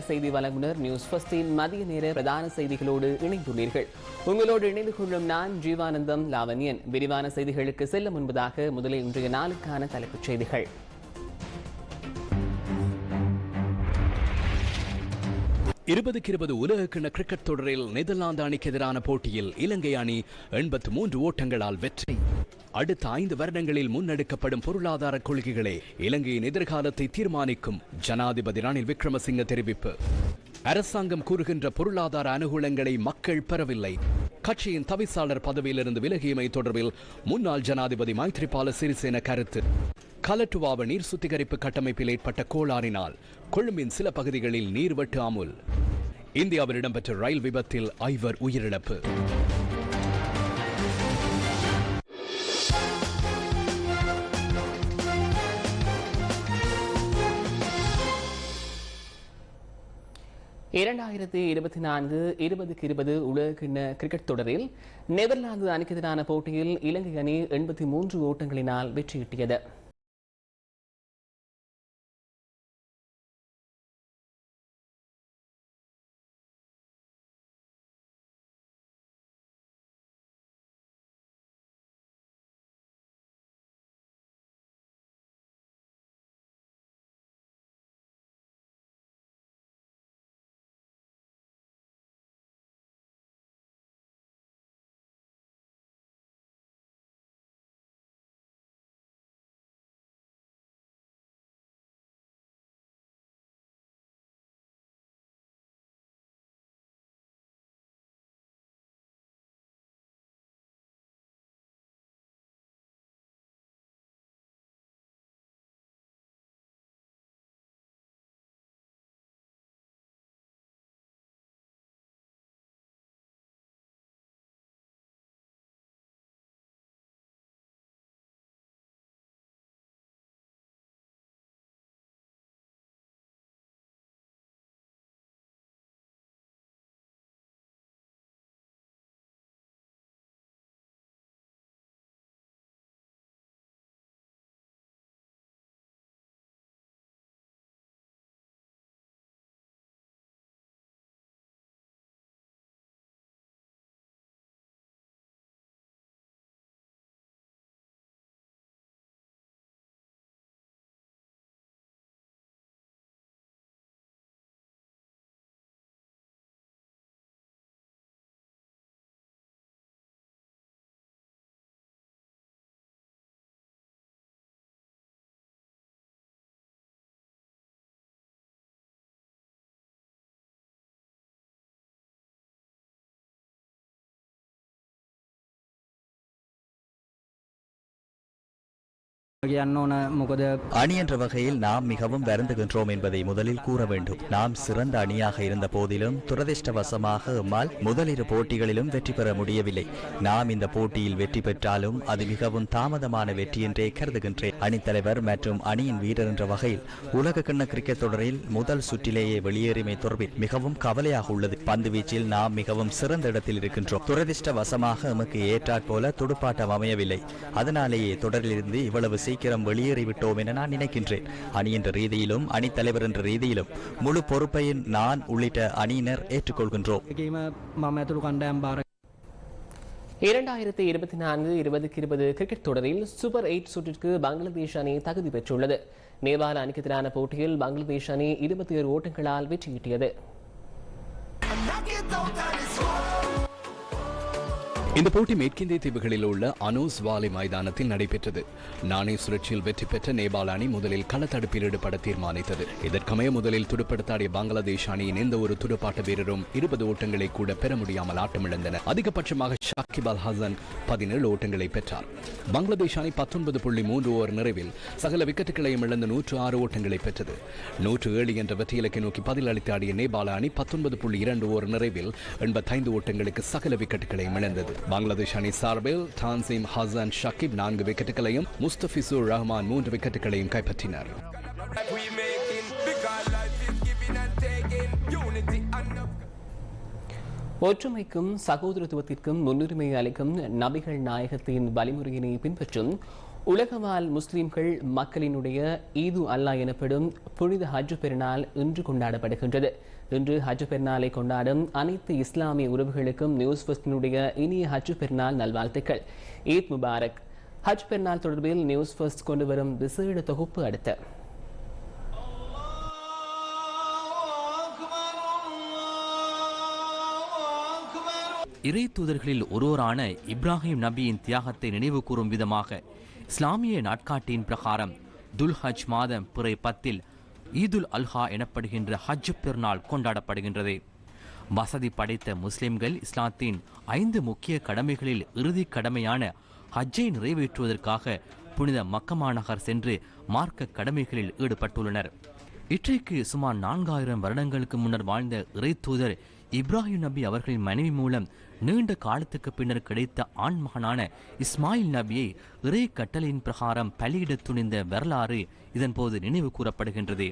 செய்தி வழங்குனர் நியூஸ் பஸ்டின் மதிய நேர பிரதான செய்திகளோடு இணைந்துள்ளீர்கள். உங்களோடு இணைந்து கொள்ளும் நான் ஜீவானந்தம் லாவண்யன். விரிவான செய்திகளுக்கு செல்ல முன்பதாக முதலில் இன்றைய நாளுக்கான தலைப்புச் செய்திகள். இருபதுக்கு இருபது உலகக்கிண கிரிக்கெட் தொடரில் நெதர்லாந்து அணிக்கு எதிரான போட்டியில் இலங்கை அணி எண்பத்து மூன்று ஓட்டங்களால் வெற்றி. அடுத்த ஐந்து வருடங்களில் முன்னெடுக்கப்படும் பொருளாதார கொள்கைகளே இலங்கையின் எதிர்காலத்தை தீர்மானிக்கும். ஜனாதிபதி ரணில் விக்ரமசிங்க தெரிவிப்பு. அரசாங்கம் கூறுகின்ற பொருளாதார அனுகூலங்களை மக்கள் பெறவில்லை. கட்சியின் தவிசாளர் பதவியிலிருந்து விலகியமை தொடர்பில் முன்னாள் ஜனாதிபதி மைத்ரிபால சிறிசேன கருத்து. கலட்டுவாவ நீர் சுத்திகரிப்பு கட்டமைப்பில் ஏற்பட்ட கோளாறினால் கொழும்பின் சில பகுதிகளில் நீர்வெட்டு அமுல். இந்தியாவில் இடம்பெற்ற ரயில் விபத்தில் ஐவர் உயிரிழப்பு. இரண்டாயிரத்தி இருபத்தி நான்கு இருபதுக்கு இருபது உலகக்கிண்ண கிரிக்கெட் தொடரில் நெதர்லாந்து அணிக்கு எதிரான போட்டியில் இலங்கை அணி எண்பத்தி மூன்று ஓட்டங்களினால் வெற்றியிட்டியது. කියන්න ඕන මොකද அணி என்ற வகையில் நாம் மிகவும் வருந்துகின்றோம் என்பதை முதலில் கூற வேண்டும் நாம் சிறந்த அணியாக இருந்த போதிலும் துரதிர்ஷ்டவசமாக எம்மால் முதலிரு போட்டிகளிலும் வெற்றி பெற முடியவில்லை நாம் இந்த போட்டியில் வெற்றி பெற்றாலும் அது மிகவும் தாமதமான வெற்றி என்றே கருதுகின்றேன் அணித்தலைவர் மற்றும் அணியின் வீரர் என்ற வகையில் உலக கிண்ண கிரிக்கெட் தொடரில் முதல் சுற்றிலேயே வெளியேறிமை தொடர்பில் மிகவும் கவலையாக உள்ளது பந்து வீச்சில் நாம் மிகவும் சிறந்த இடத்தில் இருக்கின்றோம் துரதிர்ஷ்டவசமாக எமக்கு ஏற்றாற்போல துடுப்பாட்டம் அமையவில்லை அதனாலேயே தொடரிலிருந்து இவ்வளவு சீக்கிரம் வெளியேறிவிட்டோம் என நான் நினைக்கின்றேன். அணி என்ற ரீதியிலும் அணித்தலைவர் என்ற ரீதியிலும் முழு பொறுப்பையும் நான் உள்ளிட்ட அணியினர் ஏற்றுக்கொள்கின்றோம். இரண்டாயிரத்தி இருபத்தி நான்கு இருபதுக்கு இருபது கிரிக்கெட் தொடரில் சூப்பர் எயிட் சுற்றிற்கு பங்களாதேஷ் அணி தகுதி பெற்றுள்ளது. நேபாள அணிக்கு போட்டியில் பங்களாதேஷ் அணி இருபத்தி ஏழு ஓட்டங்களால் வெற்றியீட்டியது இந்த போட்டி மேற்கிந்திய தீவுகளில் உள்ள அனோஸ் வாலி மைதானத்தில் நடைபெற்றது. நாணய சுழற்சியில் வெற்றி பெற்ற நேபாள அணி முதலில் களத்தடுப்பில் ஈடுபட தீர்மானித்தது. இதற்கமைய முதலில் துடுப்படுத்தாடிய பங்களாதேஷ் அணியின் எந்த ஒரு துடுப்பாட்ட வீரரும் இருபது ஓட்டங்களை கூட பெற முடியாமல் ஆட்டமிழந்தனர் அதிகபட்சமாக ஷாக்கிப் அல் ஹசன் பதினேழு ஓட்டங்களை பெற்றார். பங்களாதேஷ் அணி பத்தொன்பது புள்ளி மூன்று ஓவர் நிறைவில் சகல விக்கெட்டுகளையும் இழந்து நூற்று ஆறு ஓட்டங்களை பெற்றது. நூற்று ஏழு என்ற வெற்றி இலக்கை நோக்கி பதிலளித்தாடிய நேபாள அணி பத்தொன்பது புள்ளி இரண்டு ஓவர் நிறைவில் எண்பத்தைந்து ஓட்டங்களுக்கு சகல விக்கெட்டுகளையும் இழந்தது. பங்களாதேஷ் அணி சார்பில் டான்சிம் ஹசன் ஷக்கீப் நான்கு விக்கெட்டுகளையும் முஸ்தபிசூர் ரஹ்மான் மூன்று விக்கெட்டுகளையும் கைப்பற்றினர். ஒற்றுமைக்கும் சகோதரத்துவத்திற்கும் முன்னுரிமை அளிக்கும் நபிகள் நாயகத்தின் வழிமுறையினை பின்பற்றும் உலகவாழ் முஸ்லிம்கள் மக்களினுடைய ஈது அல்லா எனப்படும் புனித ஹஜ் பெருநாள் இன்று கொண்டாடப்படுகின்றது. இன்று ஹஜ் பெருநாளை கொண்டாடும் அனைத்து இஸ்லாமிய உறவுகளுக்கும் நியூஸ் ஃபர்ஸ்டினுடைய இனிய ஹஜ் பெருநாள் நல்வாழ்த்துக்கள். ஈத் முபாரக். ஹஜ் பெருநாள் தொடர்பில் நியூஸ் ஃபர்ஸ்ட் கொண்டு வரும் விசேட தொகுப்பு அடுத்த. இறை தூதர்களில் ஒருவரான இப்ராஹிம் நபியின் தியாகத்தை நினைவு கூறும் விதமாக இஸ்லாமிய நாட்காட்டியின் பிரகாரம் துல்ஹஜ் மாதம் பிறை பத்தில் ஈதுல் அல்ஹா எனப்படுகின்ற ஹஜ் பெருநாள் கொண்டாடப்படுகின்றது. வசதி படைத்த முஸ்லிம்கள் இஸ்லாத்தின் ஐந்து முக்கிய கடமைகளில் இறுதி கடமையான ஹஜ்ஜை நிறைவேற்றுவதற்காக புனித மக்கமாநகர் சென்று மார்க்க கடமைகளில் ஈடுபட்டுள்ளனர். இற்றைக்கு சுமார் நான்காயிரம் வருடங்களுக்கு முன்னர் வாழ்ந்த இறை தூதர் இப்ராஹிம் நபி அவர்களின் மனைவி மூலம் நீண்ட காலத்துக்கு பின்னர் கிடைத்த ஆண்மகனான இஸ்மாயில் நபியை இறை கட்டளையின் பிரகாரம் பலியிடத் துணிந்த வரலாறு இதன்போது நினைவு கூறப்படுகின்றது.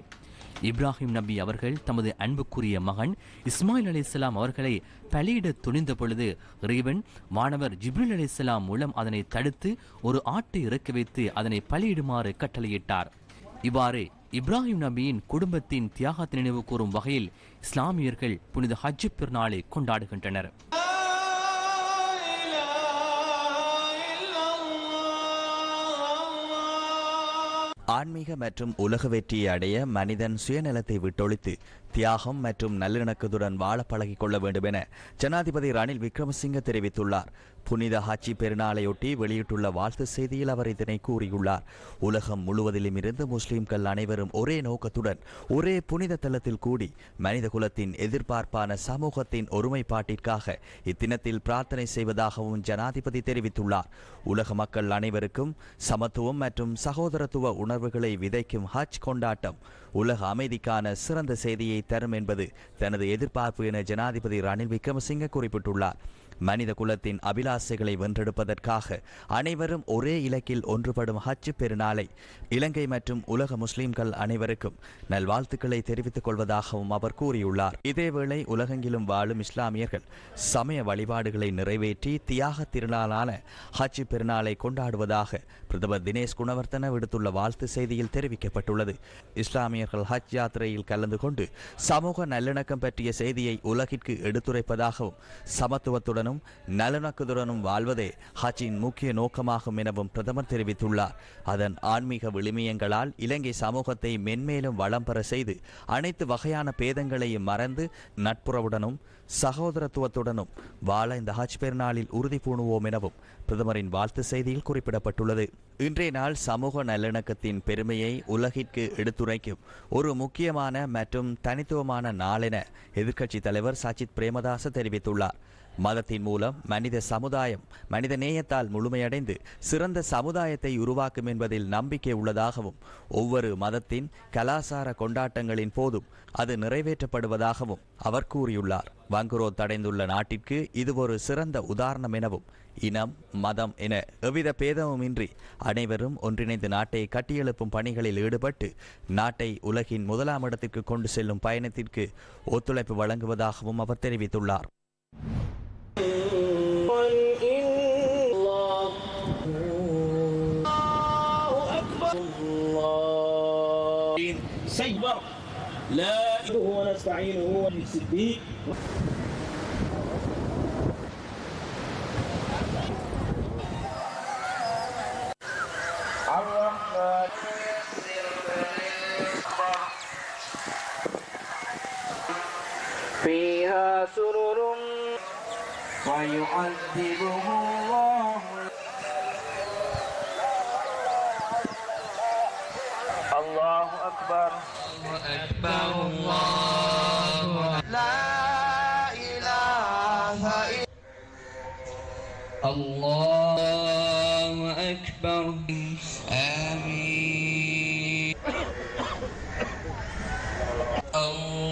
இப்ராஹிம் நபி அவர்கள் தமது அன்புக்குரிய மகன் இஸ்மாயில் அலிஸ்லாம் அவர்களை பலியிட துணிந்த பொழுது இறைவன் மாணவர் ஜிப்ரில் அலிஸ்லாம் மூலம் அதனை தடுத்து ஒரு ஆட்டை இறக்கி வைத்து அதனை பலியிடுமாறு கட்டளையிட்டார். இவ்வாறு இப்ராஹிம் நபியின் குடும்பத்தின் தியாகத்தை நினைவு கூறும் வகையில் இஸ்லாமியர்கள் புனித ஹஜ் பெருநாளை கொண்டாடுகின்றனர். ஆன்மீக மற்றும் உலக வெற்றியை அடைய மனிதன் சுயநலத்தை விட்டொழித்து தியாகம் மற்றும் நல்லிணக்கத்துடன் வாழ பழகிக் கொள்ள வேண்டும் என ஜனாதிபதி ரணில் விக்ரமசிங்க தெரிவித்துள்ளார். புனித ஹாச்சி பெருநாளையொட்டி வெளியிட்டுள்ள வாழ்த்து செய்தியில் அவர் இதனை கூறியுள்ளார். உலகம் முழுவதிலும் இருந்து முஸ்லிம்கள் அனைவரும் ஒரே நோக்கத்துடன் ஒரே புனித தலத்தில் கூடி மனித குலத்தின் எதிர்பார்ப்பான சமூகத்தின் ஒருமைப்பாட்டிற்காக இத்தினத்தில் பிரார்த்தனை செய்வதாகவும் ஜனாதிபதி தெரிவித்துள்ளார். உலக மக்கள் அனைவருக்கும் சமத்துவம் மற்றும் சகோதரத்துவ உணர்வுகளை விதைக்கும் ஹஜ் கொண்டாட்டம் உலக அமைதிக்கான சிறந்த செய்தியை தரும் என்பது தனது எதிர்பார்ப்பு என ஜனாதிபதி ரணில் விக்ரமசிங்க குறிப்பிட்டுள்ளார். மனித குலத்தின் அபிலாசைகளை வென்றெடுப்பதற்காக அனைவரும் ஒரே இலக்கில் ஒன்றுபடும் ஹஜ் பெருநாளை இலங்கை மற்றும் உலக முஸ்லிம்கள் அனைவருக்கும் நல்வாழ்த்துக்களை தெரிவித்துக் கொள்வதாகவும் அவர் கூறியுள்ளார். இதேவேளை உலகெங்கிலும் வாழும் இஸ்லாமியர்கள் சமய வழிபாடுகளை நிறைவேற்றி தியாக திருநாளான ஹஜ் பெருநாளை கொண்டாடுவதாக பிரதமர் தினேஷ் குணவர்த்தன விடுத்துள்ள வாழ்த்து செய்தியில் தெரிவிக்கப்பட்டுள்ளது. இஸ்லாமியர்கள் ஹஜ் யாத்திரையில் கலந்து கொண்டு சமூக நல்லிணக்கம் பற்றிய செய்தியை உலகிற்கு எடுத்துரைப்பதாகவும் சமத்துவத்துடனும் நல்லிணக்கத்துடனும் வாழ்வதே ஹஜின் முக்கிய நோக்கமாகும் எனவும் பிரதமர் தெரிவித்துள்ளார். அதன் ஆன்மீக விழுமியங்களால் இலங்கை சமூகத்தை மென்மேலும் வளம் பெற செய்து அனைத்து வகையான பேதங்களையும் மறந்து நட்புறவுடனும் சகோதரத்துவத்துடனும் வாழ இந்த ஹஜ் பெருநாளில் உறுதி பூணுவோம் எனவும் பிரதமரின் வாழ்த்து செய்தியில் குறிப்பிடப்பட்டுள்ளது. இன்றைய நாள் சமூக நல்லிணக்கத்தின் பெருமையை உலகிற்கு எடுத்துரைக்கும் ஒரு முக்கியமான மற்றும் தனித்துவமான நாள் என எதிர்க்கட்சித் தலைவர் சஜித் பிரேமதாச தெரிவித்துள்ளார். மதத்தின் மூலம் மனித சமுதாயம் மனித நேயத்தால் முழுமையடைந்து சிறந்த சமுதாயத்தை உருவாக்கும் என்பதில் நம்பிக்கை உள்ளதாகவும் ஒவ்வொரு மதத்தின் கலாசார கொண்டாட்டங்களின் போதும் அது நிறைவேற்றப்படுவதாகவும் அவர் கூறியுள்ளார். வங்குரோ தடைந்துள்ள நாட்டிற்கு இது ஒரு சிறந்த உதாரணம் எனவும் இனம் மதம் என எவ்வித பேதமுமின்றி அனைவரும் ஒன்றிணைந்து நாட்டை கட்டியெழுப்பும் பணிகளில் ஈடுபட்டு நாட்டை உலகின் முதலாம் இடத்திற்கு கொண்டு செல்லும் பயணத்திற்கு ஒத்துழைப்பு வழங்குவதாகவும் அவர் தெரிவித்துள்ளார். سيبر. لا إله ونستعينه ونستهديه الرحمن فيها سرر ويعذبه الله الله أكبر. أكبر الله لا إله إلا الله أكبر. آمين. الله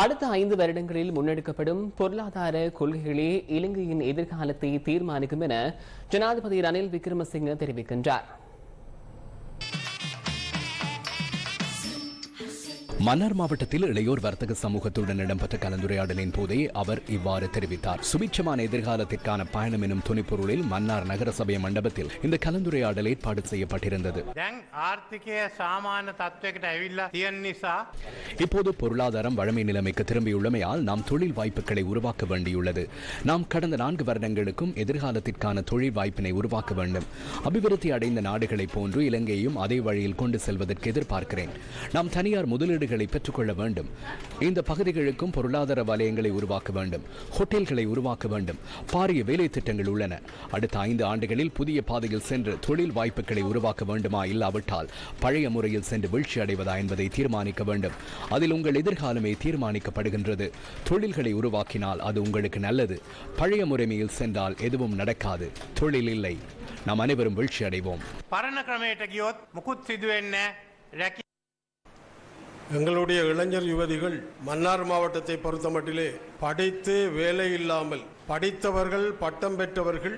அடுத்த ஐந்து வருடங்களில் முன்னெடுக்கப்படும் பொருளாதார கொள்கைகளே இலங்கையின் எதிர்காலத்தை தீர்மானிக்கும் என ஜனாதிபதி ரணில் விக்ரமசிங்க தெரிவிக்கின்றார். மன்னார் மாவட்டத்தில் இளையோர் வர்த்தக சமூகத்துடன் இடம்பெற்ற கலந்துரையாடலின் போதே அவர் இவ்வாறு தெரிவித்தார். சுபிட்சமான எதிர்காலத்திற்கான பயணம் எனும் துணைப்பொருளில் மன்னார் நகரசபை மண்டபத்தில் இந்த கலந்துரையாடல் ஏற்பாடு செய்யப்பட்டிருந்தது. இப்போது பொருளாதாரம் வழமை நிலைமைக்கு திரும்பியுள்ளமையால் நாம் தொழில் வாய்ப்புகளை உருவாக்க வேண்டியுள்ளது. நாம் கடந்த நான்கு வருடங்களுக்கும் எதிர்காலத்திற்கான தொழில் வாய்ப்பினை உருவாக்க வேண்டும். அபிவிருத்தி அடைந்த நாடுகளைப் போன்று இலங்கையையும் அதே வழியில் கொண்டு செல்வதற்கு எதிர்பார்க்கிறேன். நாம் தனியார் முதலீடுகள் மாணவர்களை பெற்றுக்கொள்ள வேண்டும். இந்த பகுதிகளுக்கும் பொருளாதார வலயங்களை உருவாக்க வேண்டும். ஹோட்டல்களை உருவாக்க வேண்டும். பாரிய வேலை திட்டங்கள் உள்ளன. அடுத்த ஐந்து ஆண்டுகளில் புதிய பாதையில் சென்று தொழில் வாய்ப்புகளை உருவாக்க வேண்டுமா இல்லாவிட்டால் பழைய முறையில் சென்று வீழ்ச்சி அடைவதா என்பதை தீர்மானிக்க வேண்டும். அதில் உங்கள் எதிர்காலமே தீர்மானிக்கப்படுகின்றது. தொழில்களை உருவாக்கினால் அது உங்களுக்கு நல்லது. பழைய முறைமையில் சென்றால் எதுவும் நடக்காது. தொழில் இல்லை. நாம் அனைவரும் வீழ்ச்சி அடைவோம். பரண கிரமேட்ட கியோத் முகுத் எங்களுடைய இளைஞர் யுவதிகள் மன்னார் மாவட்டத்தை பொறுத்தமட்டிலே படித்து வேலை இல்லாமல் படித்தவர்கள் பட்டம் பெற்றவர்கள்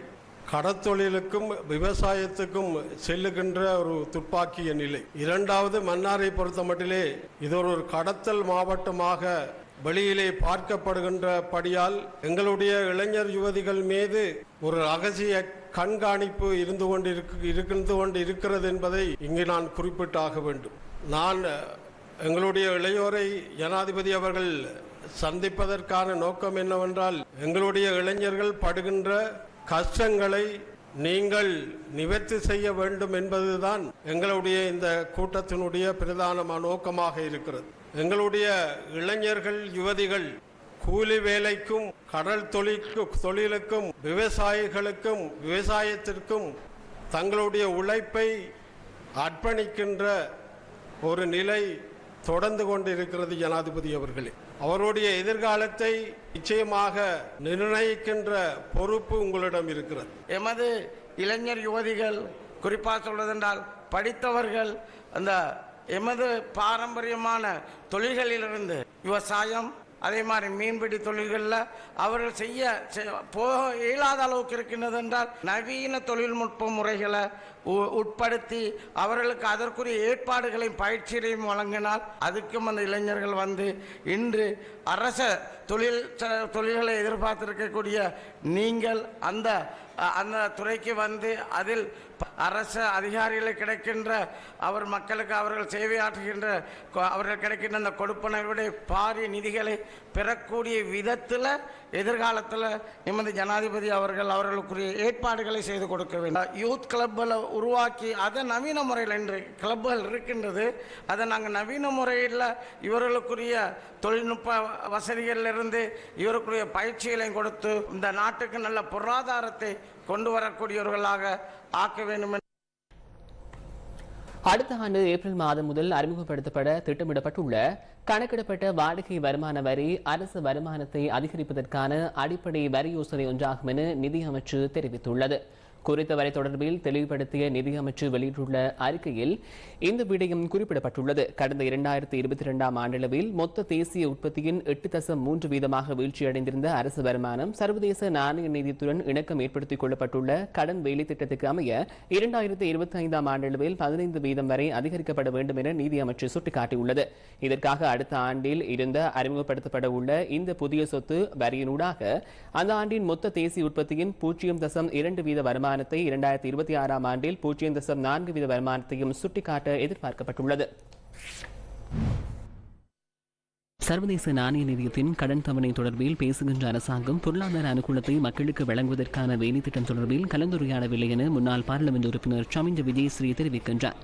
கடத்தொழிலுக்கும் விவசாயத்துக்கும் செல்லுகின்ற ஒரு துப்பாக்கிய நிலை. இரண்டாவது மன்னாரை பொறுத்தமட்டிலே இது ஒரு கடத்தல் மாவட்டமாக வெளியிலே பார்க்கப்படுகின்ற படியால் எங்களுடைய இளைஞர் யுவதிகள் மீது ஒரு ரகசிய கண்காணிப்பு இருந்து கொண்டு இருந்து கொண்டு இருக்கிறது என்பதை இங்கு நான் குறிப்பிட்டாக வேண்டும். நான் எங்களுடைய இளையோரை ஜனாதிபதி அவர்கள் சந்திப்பதற்கான நோக்கம் என்னவென்றால் எங்களுடைய இளைஞர்கள் படுகின்ற கஷ்டங்களை நீங்கள் நிவர்த்தி செய்ய வேண்டும் என்பதுதான் எங்களுடைய இந்த கூட்டத்தினுடைய பிரதான நோக்கமாக இருக்கிறது. எங்களுடைய இளைஞர்கள் யுவதிகள் கூலி வேலைக்கும் கடல் தொழிலுக்கு தொழிலுக்கும் விவசாயிகளுக்கும் விவசாயத்திற்கும் தங்களுடைய உழைப்பை அர்ப்பணிக்கின்ற ஒரு நிலை தொடர்ந்து கொண்டிருக்கிறது ஜனாதிபதி அவர்களே. அவருடைய எதிர்காலத்தை நிச்சயமாக நிர்ணயிக்கின்ற பொறுப்பு உங்களிடம் இருக்கிறது. எமது இளைஞர் யுவதிகள் குறிப்பாக சொல்வதென்றால் படித்தவர்கள் அந்த எமது பாரம்பரியமான தொழில்களிலிருந்து விவசாயம் அதே மாதிரி மீன்பிடி தொழில்களில் அவர்கள் செய்ய போக இயலாத அளவுக்கு இருக்கின்றது என்றால் நவீன தொழில்நுட்ப முறைகளை உட்படுத்தி அவர்களுக்கு அதற்குரிய ஏற்பாடுகளையும் பயிற்சிகளையும் வழங்கினால் அதுக்கும் அந்த இளைஞர்கள் வந்து இன்று அரச தொழில் ச- தொழில்களை எதிர்பார்த்திருக்கக்கூடிய நீங்கள் அந்த அந்த துறைக்கு வந்து அதில் அரச அதிகாரிகளுக்கு கிடைக்கின்ற அவர் மக்களுக்கு அவர்கள் சேவையாற்றுகின்ற அவர்கள் கிடைக்கின்ற அந்த கொடுப்பனருடைய பாரிய நிதிகளை பெறக்கூடிய விதத்தில் எதிர்காலத்தில் எமது ஜனாதிபதி அவர்கள் அவர்களுக்குரிய ஏற்பாடுகளை செய்து கொடுக்க வேண்டும். யூத் கிளப்பில் உருவாக்கி அதை நவீன முறையில் இன்று கிளப்புகள் இருக்கின்றது. அதை நாங்கள் நவீன முறையில் இவர்களுக்குரிய தொழில்நுட்ப வசதிகளிலிருந்து இவருக்குரிய பயிற்சிகளையும் கொடுத்து இந்த நாட்டுக்கு நல்ல பொருளாதாரத்தை கொண்டு வரக்கூடியவர்களாக ஆக்க வேண்டும் அடுத்த ஆண்டு ஏப்ரல் மாதம் முதல் அறிமுகப்படுத்தப்பட திட்டமிடப்பட்டுள்ள கணக்கிடப்பட்ட வாடகை வருமான வரி அரசு வருமானத்தை அதிகரிப்பதற்கான அடிப்படை வரி யோசனை ஒன்றாகும் என நிதி அமைச்சு தெரிவித்துள்ளது. குறித்த வரை தொடர்பில் தெளிவுபடுத்திய நிதியமைச்சு வெளியிட்டுள்ள அறிக்கையில் இந்த விடயம் குறிப்பிடப்பட்டுள்ளது. கடந்த இரண்டாயிரத்தி இருபத்தி இரண்டாம் ஆண்டளவில் மொத்த தேசிய உற்பத்தியின் எட்டு தசம் மூன்று வீதமாக வீழ்ச்சியடைந்திருந்த அரசு வருமானம் சர்வதேச நாணய நிதியத்துடன் இணக்கம் ஏற்படுத்திக் கொள்ளப்பட்டுள்ள கடன் வேலை திட்டத்துக்கு அமைய இரண்டாயிரத்தி இருபத்தி ஐந்தாம் ஆண்டளவில் பதினைந்து வீதம் வரை அதிகரிக்கப்பட வேண்டும் என நீதி அமைச்சு சுட்டிக்காட்டியுள்ளது. இதற்காக அடுத்த ஆண்டில் இருந்த அறிமுகப்படுத்தப்பட உள்ள இந்த புதிய சொத்து வரியினூடாக அந்த ஆண்டின் மொத்த தேசிய உற்பத்தியின் பூஜ்ஜியம் தசம் இரண்டு வீத வருமானம் வருமானத்தை இரண்டாயிரத்தி இருபத்தி ஆறாம் ஆண்டில் பூஜ்ஜியம் தசம் நான்கு வீத வருமானத்தையும் சுட்டிக்காட்ட எதிர்பார்க்கப்பட்டுள்ளது. சர்வதேச நாணய நிதியத்தின் கடன் தவணை தொடர்பில் பேசுகின்ற அரசாங்கம் பொருளாதார அனுகூலத்தை மக்களுக்கு வழங்குவதற்கான வேலைத்திட்டம் தொடர்பில் கலந்துரையாடவில்லை என முன்னாள் பாராளுமன்ற உறுப்பினர் சமிந்த விஜயஸ்ரீ தெரிவிக்கின்றார்.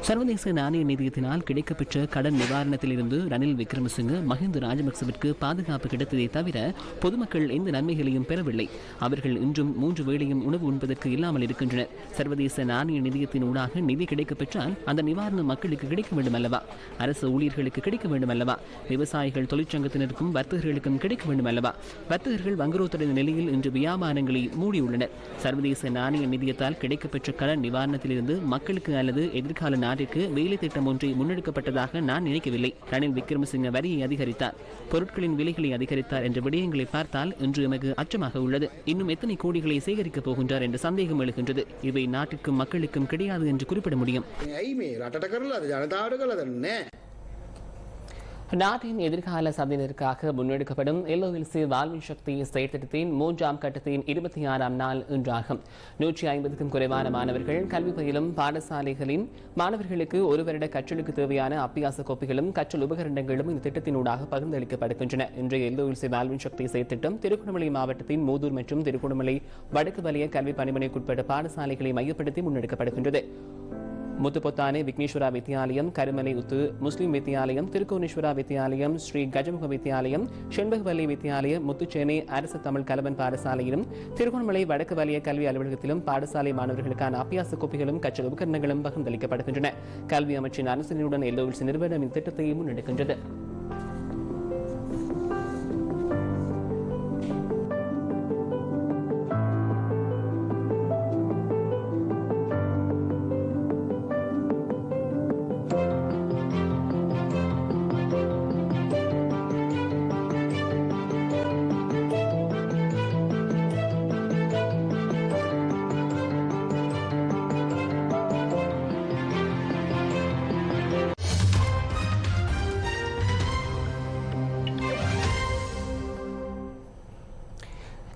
சர்வதேச நாணய நிதியத்தினால் கிடைக்கப்பெற்ற கடன் நிவாரணத்திலிருந்து ரணில் விக்ரமசிங்க மஹிந்த ராஜபக்சவிற்கு பாதுகாப்பு கிடைத்ததை தவிர பொதுமக்கள் எந்த நன்மைகளையும் பெறவில்லை. அவர்கள் இன்றும் மூன்று வேளையும் உணவு உண்பதற்கு இல்லாமல் இருக்கின்றனர். சர்வதேச நாணய நிதியத்தின் ஊடாக நிதி கிடைக்கப்பெற்றால் அந்த நிவாரணம் மக்களுக்கு கிடைக்க வேண்டும் அல்லவா அரசு ஊழியர்களுக்கு கிடைக்க வேண்டும் அல்லவா விவசாயிகள் தொழிற்சங்கத்தினருக்கும் வர்த்தகர்களுக்கும் கிடைக்க வேண்டும் அல்லவா வர்த்தகர்கள் வங்குரோத்தடைந்த நிலையில் இன்று வியாபாரங்களை மூடியுள்ளனர். சர்வதேச நாணய நிதியத்தால் கிடைக்கப்பெற்ற கடன் நிவாரணத்திலிருந்து மக்களுக்கு அல்லது எதிர்கால நாட்டிற்கு வேலை திட்டம் ஒன்றை முன்னெடுக்கப்பட்டதாக நான் நினைக்கவில்லை. ரணில் விக்ரமசிங்க வரியை அதிகரித்தார். பொருட்களின் விலைகளை அதிகரித்தார் என்ற விடயங்களை பார்த்தால் இன்று எமக்கு அச்சமாக உள்ளது. இன்னும் எத்தனை கோடிகளை சேகரிக்கப் போகின்றார் என்ற சந்தேகம் எழுகின்றது. இவை நாட்டிற்கும் மக்களுக்கும் கிடையாது என்று குறிப்பிட முடியும். நாட்டின் எதிர்கால சந்ததியினருக்காக முன்னெடுக்கப்படும் எல்ஓஎல்சி வாழ்வின் சக்தி செயற்திட்டத்தின் மூன்றாம் கட்டத்தின் இருபத்தி ஆறாம் நாள் இன்றாகும். நூற்றி ஐம்பதுக்கும் குறைவான மாணவர்கள் கல்வி பயிலும் பாடசாலைகளின் மாணவர்களுக்கு ஒரு வருட கற்றலுக்கு தேவையான அப்பியாச கோப்பைகளும் கற்றல் உபகரணங்களும் இந்த திட்டத்தினூடாக பகிர்ந்தளிக்கப்படுகின்றன. இன்றைய எல்ஓஎல்சி வாழ்வின் சக்தி செயற்திட்டம் திருகோணமலை மாவட்டத்தின் மூதூர் மற்றும் திருகோணமலை வடக்கு வலய கல்வி பணிமனைக்குட்பட்ட பாடசாலைகளை மையப்படுத்தி முன்னெடுக்கப்படுகின்றது. முத்துப்பொத்தானே விக்னேஸ்வரா வித்யாலயம் கருமலை உத்து முஸ்லிம் வித்யாலயம் திருக்கோணேஸ்வரா வித்யாலயம் ஸ்ரீ கஜமுக வித்யாலயம் செண்பகவல்லி வித்யாலயம் முத்துச்சேனை அரசு தமிழ் கலவன் பாடசாலையிலும் திருகோணமலை வடக்கு வலய கல்வி அலுவலகத்திலும் பாடசாலை மாணவர்களுக்கான அபியாச கோப்பிகளும் கற்றல் உபகரணங்களும் பகிர்ந்தளிக்கப்படுகின்றன. கல்வி அமைச்சின் அரசனுடன் எல்லோவில் நிறுவனம் இந்த முன்னெடுக்கின்றது.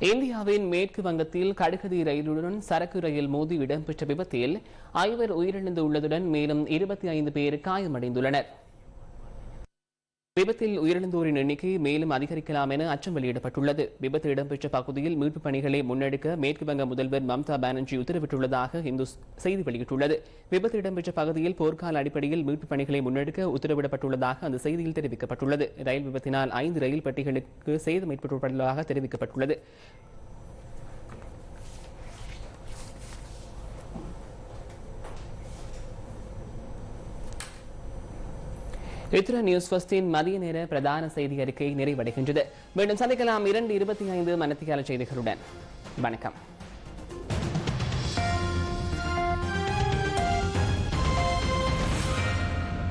இந்தியாவின் மேற்கு வங்கத்தில் கடுகதி ரயிலுடன் சரக்கு ரயில் மோதி இடம்பெற்ற விபத்தில் ஐவர் உயிரிழந்துள்ளதுடன் மேலும் இருபத்தி ஐந்து பேர் காயமடைந்துள்ளனர். விபத்தில் உயிரிழந்தோரின் எண்ணிக்கை மேலும் அதிகரிக்கலாம் என அச்சம் வெளியிடப்பட்டுள்ளது. விபத்து இடம்பெற்ற பகுதியில் மீட்புப் பணிகளை முன்னெடுக்க மேற்கு வங்க முதல்வர் மம்தா பானர்ஜி உத்தரவிட்டுள்ளதாக இந்து செய்தி வெளியிட்டுள்ளது. விபத்து இடம்பெற்ற பகுதியில் போர்க்கால அடிப்படையில் மீட்புப் பணிகளை முன்னெடுக்க உத்தரவிடப்பட்டுள்ளதாக அந்த செய்தியில் தெரிவிக்கப்பட்டுள்ளது. ரயில் விபத்தினால் ஐந்து ரயில் பெட்டிகளுக்கு சேதம் ஏற்பட்டுள்ளதாக தெரிவிக்கப்பட்டுள்ளது. இத்திர நியூஸ் ஃபர்ஸ்டின் மதிய நேர பிரதான செய்தி அறிக்கை நிறைவடைகின்றது. மீண்டும் சந்திக்கலாம் இரண்டு இருபத்தி ஐந்து மனத்தியால செய்திகளுடன். வணக்கம்.